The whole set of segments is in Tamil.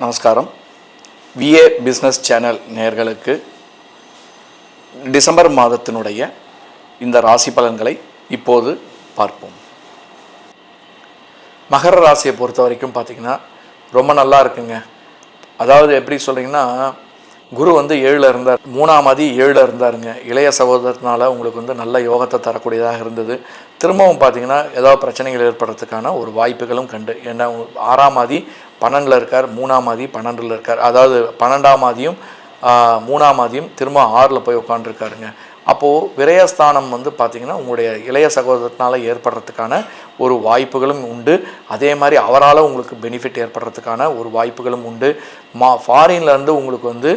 நமஸ்காரம். விஏ பிஸ்னஸ் சேனல் நேயர்களுக்கு டிசம்பர் மாதத்தினுடைய இந்த ராசி பலன்களை இப்போது பார்ப்போம். மகர ராசியை பொறுத்த வரைக்கும் பார்த்தீங்கன்னா ரொம்ப நல்லா இருக்குங்க. அதாவது எப்படி சொல்கிறீங்கன்னா குரு வந்து ஏழில் இருந்தார். மூணாம் அதி ஏழில் இருந்தாருங்க. இளைய சகோதரத்தினால உங்களுக்கு வந்து நல்ல யோகத்தை தரக்கூடியதாக இருந்தது. திரும்பவும் பார்த்தீங்கன்னா ஏதாவது பிரச்சனைகள் ஏற்படுறதுக்கான ஒரு வாய்ப்புகளும் கண்டு. ஏன்னா ஆறாம் ஆதி பன்னெண்டில் இருக்கார் மூணாம் ஆதி பன்னெண்டில் இருக்கார். அதாவது பன்னெண்டாம் ஆதியும் மூணாம் ஆதியும் திரும்ப ஆறில் போய் உட்காந்துருக்காருங்க அப்போது விரயஸ்தானம் வந்து பார்த்திங்கன்னா உங்களுடைய இளைய சகோதரத்தினால் ஏற்படுறதுக்கான ஒரு வாய்ப்புகளும் உண்டு. அதே மாதிரி அவரால் உங்களுக்கு பெனிஃபிட் ஏற்படுறதுக்கான ஒரு வாய்ப்புகளும் உண்டு. மா ஃபாரின்லேருந்து உங்களுக்கு வந்து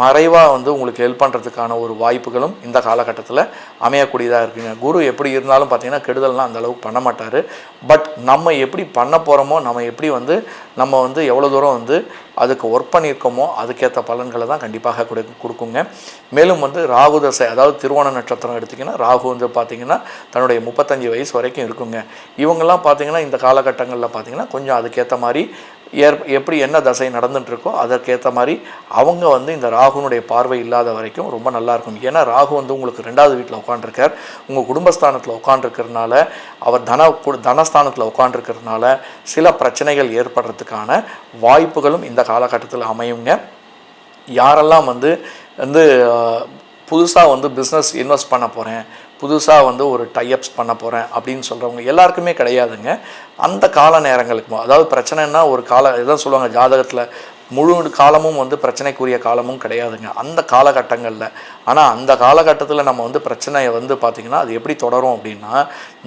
மறைவாக வந்து உங்களுக்கு ஹெல்ப் பண்ணுறதுக்கான ஒரு வாய்ப்புகளும் இந்த காலகட்டத்தில் அமையக்கூடியதாக இருக்குங்க. குரு எப்படி இருந்தாலும் பார்த்தீங்கன்னா கெடுதல்லாம் அந்த அளவுக்கு பண்ண மாட்டார். பட் நம்ம எப்படி பண்ண போகிறோமோ நம்ம எப்படி வந்து நம்ம வந்து எவ்வளோ தூரம் வந்து அதுக்கு ஒர்க் பண்ணியிருக்கோமோ அதுக்கேற்ற பலன்களை தான் கண்டிப்பாக கொடு கொடுக்குங்க. மேலும் வந்து ராகு தசை அதாவது திருவோண நட்சத்திரம் எடுத்திங்கன்னா ராகு வந்து பார்த்திங்கன்னா தன்னுடைய முப்பத்தஞ்சு வயசு வரைக்கும் இருக்குங்க. இவங்கெல்லாம் பார்த்திங்கன்னா இந்த காலகட்டங்களில் பார்த்தீங்கன்னா கொஞ்சம் அதுக்கேற்ற மாதிரி ஏற் எப்படி என்ன தசை நடந்துட்டுருக்கோ அதற்கேற்ற மாதிரி அவங்க வந்து இந்த ராகுனுடைய பார்வை இல்லாத வரைக்கும் ரொம்ப நல்லாயிருக்கும் ஏன்னா ராகு வந்து உங்களுக்கு ரெண்டாவது வீட்டில் உட்காண்டிருக்கார் உங்கள் குடும்பஸ்தானத்தில் உட்காண்டிருக்கிறதுனால அவர் தன கு- தனஸ்தானத்தில் உட்காண்டிருக்கிறதுனால சில பிரச்சனைகள் ஏற்படுறதுக்கான வாய்ப்புகளும் இந்த காலகட்டத்தில் அமையுங்க. யாரெல்லாம் வந்து வந்து புதுசாக வந்து பிஸ்னஸ் இன்வெஸ்ட் பண்ண போகிறேன் புதுசாக வந்து ஒரு டைஅப்ஸ் பண்ண போகிறேன் அப்படின்னு சொல்கிறவங்க எல்லாருக்குமே கிடையாதுங்க. அந்த கால நேரங்களுக்கு அதாவது பிரச்சனைன்னா ஒரு கால இதான் சொல்லுவாங்க ஜாதகத்தில் முழு காலமும் வந்து பிரச்சனைக்குரிய காலமும் கிடையாதுங்க. அந்த காலகட்டங்களில். ஆனால் அந்த காலகட்டத்தில் நம்ம வந்து பிரச்சனையை வந்து பார்த்திங்கன்னா அது எப்படி தொடரும் அப்படின்னா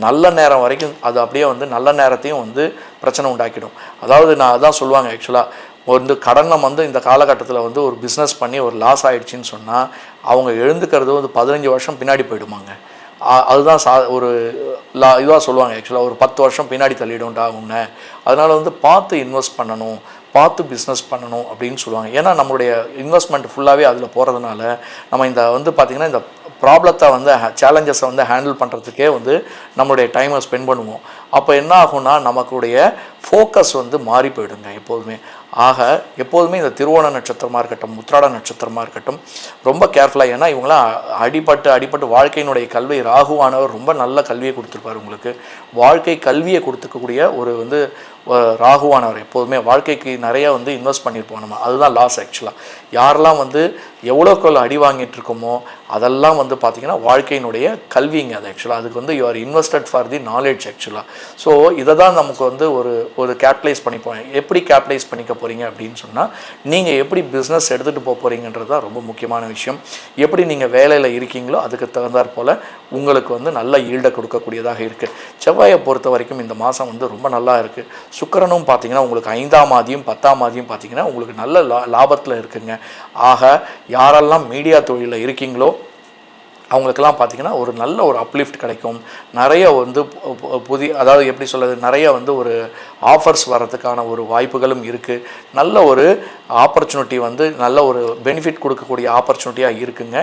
நல்ல நேரம் வரைக்கும் அது அப்படியே வந்து நல்ல நேரத்தையும் வந்து பிரச்சனை உண்டாக்கிடும். அதாவது நான் அதான் சொல்லுவாங்க ஆக்சுவலாக வந்து கடனை வந்து இந்த காலகட்டத்தில் வந்து ஒரு பிஸ்னஸ் பண்ணி ஒரு லாஸ் ஆகிடுச்சின்னு சொன்னால் அவங்க எழுந்துக்கிறது வந்து பதினஞ்சு வருஷம் பின்னாடி போயிடுமாங்க. அதுதான் சா ஒரு லா இதுவாக சொல்லுவாங்க ஆக்சுவலாக ஒரு பத்து வருஷம் பின்னாடி தள்ளிடும்டா உன்னை. அதனால் வந்து பார்த்து இன்வெஸ்ட் பண்ணணும் பார்த்து பிஸ்னஸ் பண்ணணும் அப்படின்னு சொல்லுவாங்க. ஏன்னா நம்மளுடைய இன்வெஸ்ட்மெண்ட் ஃபுல்லாகவே அதில் போகிறதுனால நம்ம இந்த வந்து பார்த்திங்கன்னா இந்த ப்ராப்ளத்தை வந்து சேலஞ்சஸை வந்து ஹேண்டில் பண்ணுறதுக்கே வந்து நம்மளுடைய டைமை ஸ்பெண்ட் பண்ணுவோம். அப்போ என்ன ஆகும்னா நமக்குடைய ஃபோக்கஸ் வந்து மாறி போயிடுங்க எப்போதுமே. ஆக எப்போதுமே இந்த திருவோண நட்சத்திரமாக இருக்கட்டும் உத்திராட நட்சத்திரமாக இருக்கட்டும் ரொம்ப கேர்ஃபுல்லாக ஏன்னா இவங்களாம் அடிபட்டு அடிபட்டு வாழ்க்கையினுடைய கல்வி ராகுவானவர் ரொம்ப நல்ல கல்வியை கொடுத்துருப்பார் உங்களுக்கு. வாழ்க்கை கல்வியை கொடுத்துக்கக்கூடிய ஒரு வந்து ராகுவானவர் எப்போதுமே வாழ்க்கைக்கு நிறைய வந்து இன்வெஸ்ட் பண்ணியிருப்போம் நம்ம. அதுதான் லாஸ் ஆக்சுவலாக யாரெல்லாம் வந்து எவ்வளோக்கு அடி வாங்கிட்டு இருக்கோமோ அதெல்லாம் வந்து பார்த்திங்கன்னா வாழ்க்கையினுடைய கல்விங்க அது ஆக்சுவலாக அதுக்கு வந்து you are invested for the knowledge ஆக்சுவலாக ஸோ இதை தான் நமக்கு வந்து ஒரு ஒரு கேபிட்டலைஸ் பண்ணிப்போம் எப்படி கேபிட்டலைஸ் பண்ணிக்க போகிறீங்க அப்படின்னு சொன்னால் நீங்கள் எப்படி பிஸ்னஸ் எடுத்துகிட்டு போக போகிறீங்கன்றது தான் ரொம்ப முக்கியமான விஷயம். எப்படி நீங்கள் வேலையில் இருக்கீங்களோ அதுக்கு தகுந்தாற் போல் உங்களுக்கு வந்து நல்ல ஈல்டை கொடுக்கக்கூடியதாக இருக்குது செவ்வாயை பொறுத்த வரைக்கும் இந்த மாதம் வந்து ரொம்ப நல்லா இருக்குது சுக்கரனும் பார்த்தீங்கன்னா உங்களுக்கு ஐந்தாம் ஆதியும் பத்தாம் ஆதியும் பார்த்தீங்கன்னா உங்களுக்கு நல்ல லா லாபத்தில் இருக்குங்க. ஆக யாரெல்லாம் மீடியா தொழிலில் இருக்கீங்களோ அவங்களுக்கெல்லாம் பார்த்திங்கன்னா ஒரு நல்ல ஒரு அப்லிஃப்ட் கிடைக்கும். நிறைய வந்து பு- புதிய அதாவது எப்படி சொல்கிறது நிறைய வந்து ஒரு ஆஃபர்ஸ் வர்றதுக்கான ஒரு வாய்ப்புகளும் இருக்குது நல்ல ஒரு ஆப்பர்ச்சுனிட்டி வந்து நல்ல ஒரு பெனிஃபிட் கொடுக்கக்கூடிய ஆப்பர்ச்சுனிட்டியாக இருக்குங்க.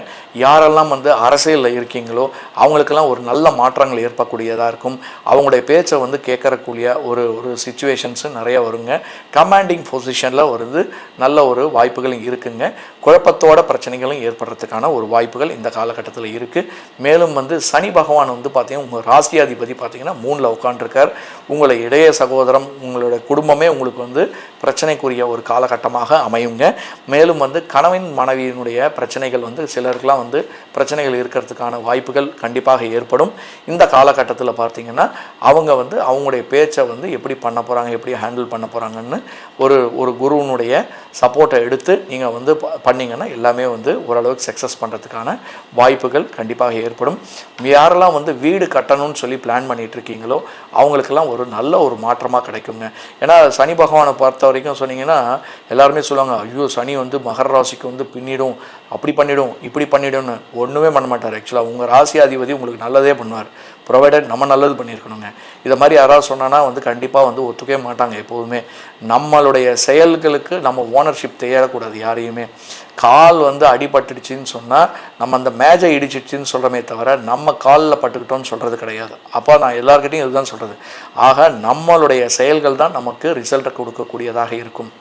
யாரெல்லாம் வந்து அரசியலில் இருக்கீங்களோ அவங்களுக்கெல்லாம் ஒரு நல்ல மாற்றங்கள் ஏற்படக்கூடியதாக இருக்கும். அவங்களுடைய பேச்சை வந்து கேட்கறக்கூடிய ஒரு ஒரு சுச்சுவேஷன்ஸு நிறைய வருங்க. கமாண்டிங் பொசிஷனில் வருது. நல்ல ஒரு வாய்ப்புகளும் இருக்குங்க. குழப்பத்தோட பிரச்சனைகளும் ஏற்படுறதுக்கான ஒரு வாய்ப்புகள் இந்த காலகட்டத்தில் இருக்குது மேலும் வந்து சனி பகவான் வந்து பார்த்தீங்கன்னா உங்கள் ராசியாதிபதி பார்த்தீங்கன்னா மூணில் உட்காண்டிருக்கார் உங்களை இடைய சகோதரம் உங்களோட குடும்பமே உங்களுக்கு வந்து பிரச்சனைக்குரிய ஒரு காலகட்டமாக அமையுங்க. மேலும் வந்து கணவன் மனைவியினுடைய பிரச்சனைகள் வந்து சிலருக்கெல்லாம் வந்து பிரச்சனைகள் இருக்கிறதுக்கான வாய்ப்புகள் கண்டிப்பாக ஏற்படும். இந்த காலகட்டத்தில் பார்த்தீங்கன்னா அவங்க வந்து அவங்களுடைய பேச்சை வந்து எப்படி பண்ண போகிறாங்க எப்படி ஹேண்டில் பண்ண போகிறாங்கன்னு ஒரு ஒரு குருவினுடைய சப்போர்ட்டை எடுத்து நீங்கள் வந்து ப- எல்லாமே வந்து ஓரளவுக்கு சக்ஸஸ் பண்ணுறதுக்கான வாய்ப்புகள் கண்டிப்பாக ஏற்படும். யாரெல்லாம் வந்து வீடு கட்டணும்னு சொல்லி பிளான் பண்ணிகிட்டு இருக்கீங்களோ அவங்களுக்கெல்லாம் ஒரு நல்ல ஒரு மாற்றமாக கிடைக்குங்க. ஏன்னா சனி பகவானை பொறுத்த வரைக்கும் சொன்னீங்கன்னா எல்லாருமே எல்லாருமே சொல்லுவாங்க ஐயோ சனி வந்து மகர ராசிக்கு வந்து பின்னிடும். அப்படி பண்ணிவிடும் இப்படி பண்ணிவிடும்னு ஒன்றுமே பண்ண மாட்டார். ஆக்சுவலாக உங்கள் ராசியாதிபதி உங்களுக்கு நல்லதே பண்ணுவார். ப்ரொவைடட் நம்ம நல்லது பண்ணியிருக்கணுங்க. இதை மாதிரி யாராவது சொன்னான்னா வந்து கண்டிப்பாக வந்து ஒத்துக்கவே மாட்டாங்க எப்போதுமே. நம்மளுடைய செயல்களுக்கு நம்ம ஓனர்ஷிப் தேடக்கூடாது யாரையுமே. கால் வந்து அடிபட்டுடுச்சின்னு சொன்னால் நம்ம அந்த மேஜை இடிச்சிடுச்சின்னு சொல்கிறோமே தவிர நம்ம காலில் பட்டுக்கிட்டோம்னு சொல்கிறது கிடையாது. அப்போ நான் எல்லாருக்கிட்டையும் இதுதான் சொல்கிறது ஆக நம்மளுடைய செயல்கள் தான் நமக்கு ரிசல்ட்டை கொடுக்கக்கூடியதாக இருக்கும்.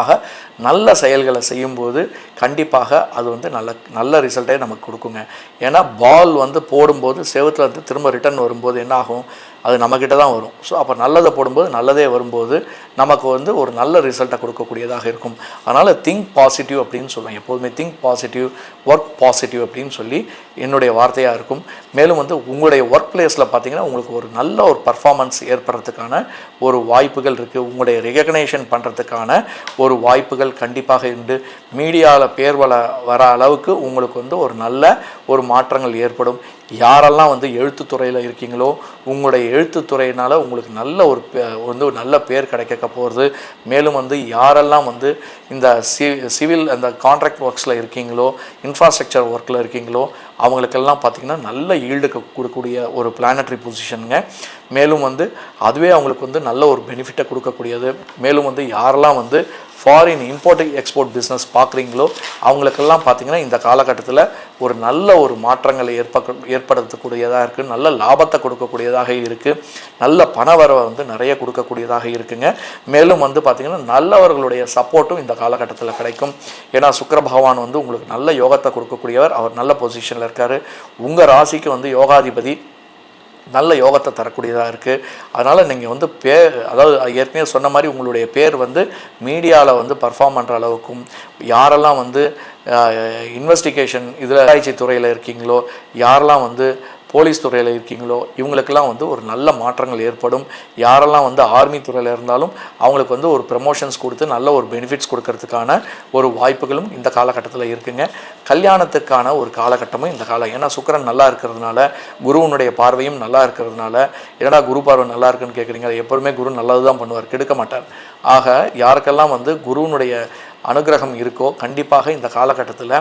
ஆக நல்ல செயல்களை செய்யும்போது கண்டிப்பாக அது வந்து நல்ல நல்ல ரிசல்ட்டே நமக்கு கொடுக்குங்க. ஏன்னா பால் வந்து போடும்போது செவத்தில் வந்து திரும்ப ரிட்டர்ன் வரும்போது என்ன ஆகும்? அது நம்மக்கிட்ட தான் வரும். ஸோ அப்போ நல்லதை போடும்போது நல்லதே வரும்போது நமக்கு வந்து ஒரு நல்ல ரிசல்ட்டை கொடுக்கக்கூடியதாக இருக்கும். அதனால் திங்க் பாசிட்டிவ் அப்படின்னு சொல்லுவேன் எப்போதுமே திங்க் பாசிட்டிவ் ஒர்க் பாசிட்டிவ் அப்படின்னு சொல்லி என்னுடைய வார்த்தையாக இருக்கும். மேலும் வந்து உங்களுடைய ஒர்க் பிளேஸில் பார்த்தீங்கன்னா உங்களுக்கு ஒரு நல்ல ஒரு பர்ஃபார்மன்ஸ் ஏற்படுறதுக்கான ஒரு வாய்ப்புகள் இருக்குது உங்களுடைய ரெகக்னேஷன் பண்ணுறதுக்கான ஒரு வாய்ப்புகள் கண்டிப்பாக உண்டு. மீடியாவில் பேர் வள வர அளவுக்கு உங்களுக்கு வந்து ஒரு நல்ல ஒரு மாற்றங்கள் ஏற்படும். யாரெல்லாம் வந்து எழுத்துத்துறையில் இருக்கீங்களோ உங்களுடைய எழுத்துத்துறையினால் உங்களுக்கு நல்ல ஒரு பே- வந்து ஒரு நல்ல பேர் கிடைக்க போகிறது மேலும் வந்து யாரெல்லாம் வந்து இந்த சி சிவில் அந்த கான்ட்ராக்ட் ஒர்க்ஸில் இருக்கீங்களோ இன்ஃப்ராஸ்ட்ரக்சர் ஒர்க்கில் இருக்கீங்களோ அவங்களுக்கெல்லாம் பார்த்திங்கன்னா நல்ல ஈல்டு கொடுக்கக்கூடிய ஒரு பிளானட்ரி பொசிஷனுங்க மேலும் வந்து அதுவே அவங்களுக்கு வந்து நல்ல ஒரு பெனிஃபிட்டை கொடுக்கக்கூடியது. மேலும் வந்து யாரெல்லாம் வந்து ஃபாரின் இம்போர்ட் எக்ஸ்போர்ட் பிஸ்னஸ் பார்க்குறீங்களோ அவங்களுக்கெல்லாம் பார்த்தீங்கன்னா இந்த காலகட்டத்தில் ஒரு நல்ல ஒரு மாற்றங்களை ஏற்ப ஏற்படுத்தக்கூடியதாக இருக்குது நல்ல லாபத்தை கொடுக்கக்கூடியதாக இருக்குது நல்ல பணவரவை வந்து நிறைய கொடுக்கக்கூடியதாக இருக்குங்க. மேலும் வந்து பார்த்திங்கன்னா நல்லவர்களுடைய சப்போர்ட்டும் இந்த காலகட்டத்தில் கிடைக்கும். ஏன்னா சுக்கர பகவான் வந்து உங்களுக்கு நல்ல யோகத்தை கொடுக்கக்கூடியவர். அவர் நல்ல பொசிஷனில் இருக்கார். உங்கள் ராசிக்கு வந்து யோகாதிபதி நல்ல யோகத்தை தரக்கூடியதாக இருக்குது அதனால் நீங்கள் வந்து பே அதாவது ஏற்கனவே சொன்ன மாதிரி உங்களுடைய பேர் வந்து மீடியாவில் வந்து பர்ஃபார்ம் பண்ணுற அளவுக்கும் யாரெல்லாம் வந்து இன்வெஸ்டிகேஷன் இதில் ஆராய்ச்சி துறையில் இருக்கீங்களோ யாரெல்லாம் வந்து போலீஸ் துறையில் இருக்கீங்களோ இவங்களுக்கெல்லாம் வந்து ஒரு நல்ல மாற்றங்கள் ஏற்படும். யாரெல்லாம் வந்து ஆர்மி துறையில் இருந்தாலும் அவங்களுக்கு வந்து ஒரு ப்ரமோஷன்ஸ் கொடுத்து நல்ல ஒரு பெனிஃபிட்ஸ் கொடுக்கறதுக்கான ஒரு வாய்ப்புகளும் இந்த காலகட்டத்தில் இருக்குங்க. கல்யாணத்துக்கான ஒரு காலகட்டமும் இந்த காலம் ஏன்னா சுக்கிரன் நல்லா இருக்கிறதுனால குருவனுடைய பார்வையும் நல்லா இருக்கிறதுனால என்னடா குரு பார்வை நல்லா இருக்குன்னு கேட்குறீங்க எப்போதுமே குரு நல்லது தான் பண்ணுவார் கெடுக்க மாட்டார். ஆக யாருக்கெல்லாம் வந்து குருவனுடைய அனுகிரகம் இருக்கோ கண்டிப்பாக இந்த காலகட்டத்தில்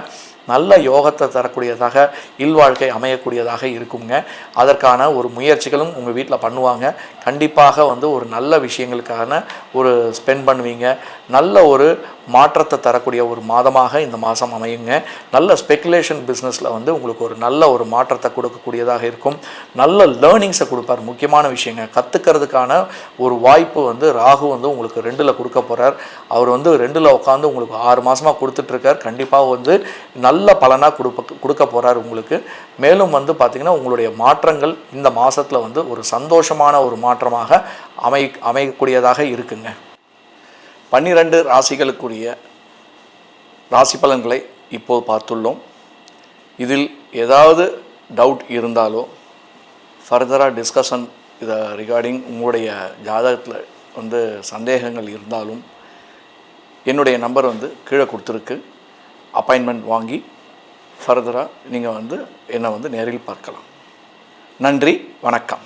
நல்ல யோகத்தை தரக்கூடியதாக இல்வாழ்க்கை அமையக்கூடியதாக இருக்குங்க. அதற்கான ஒரு முயற்சிகளும் உங்கள் வீட்டில் பண்ணுவாங்க. கண்டிப்பாக வந்து ஒரு நல்ல விஷயங்களுக்கான ஒரு ஸ்பெண்ட் பண்ணுவீங்க. நல்ல ஒரு மாற்றத்தை தரக்கூடிய ஒரு மாதமாக இந்த மாதம் அமையுங்க. நல்ல ஸ்பெகுலேஷன் பிஸ்னஸில் வந்து உங்களுக்கு ஒரு நல்ல ஒரு மாற்றத்தை கொடுக்கக்கூடியதாக இருக்கும். நல்ல லேர்னிங்ஸை கொடுப்பார். முக்கியமான விஷயங்க கற்றுக்கிறதுக்கான ஒரு வாய்ப்பு வந்து ராகு வந்து உங்களுக்கு ரெண்டில் கொடுக்க போகிறார் அவர் வந்து ரெண்டில் உட்காந்து உங்களுக்கு ஆறு மாதமாக கொடுத்துட்ருக்கார் கண்டிப்பாக வந்து நல்ல பலனாக கொடுப்ப கொடுக்க போகிறார் உங்களுக்கு. மேலும் வந்து பார்த்திங்கன்னா உங்களுடைய மாற்றங்கள் இந்த மாதத்தில் வந்து ஒரு சந்தோஷமான ஒரு மாற்றமாக அமை அமையக்கூடியதாக இருக்குங்க. பன்னிரண்டு ராசிகளுக்குரிய ராசி பலன்களை இப்போது பார்த்துள்ளோம். இதில் ஏதாவது டவுட் இருந்தாலோ ஃபர்தராக டிஸ்கஷன் இதை ரிகார்டிங் உங்களுடைய ஜாதகத்தில் வந்து சந்தேகங்கள் இருந்தாலும் என்னுடைய நம்பர் வந்து கீழே கொடுத்துருக்கு. அப்பாயின்மெண்ட் வாங்கி ஃபர்தராக நீங்கள் வந்து என்னை வந்து நேரில் பார்க்கலாம். நன்றி வணக்கம்.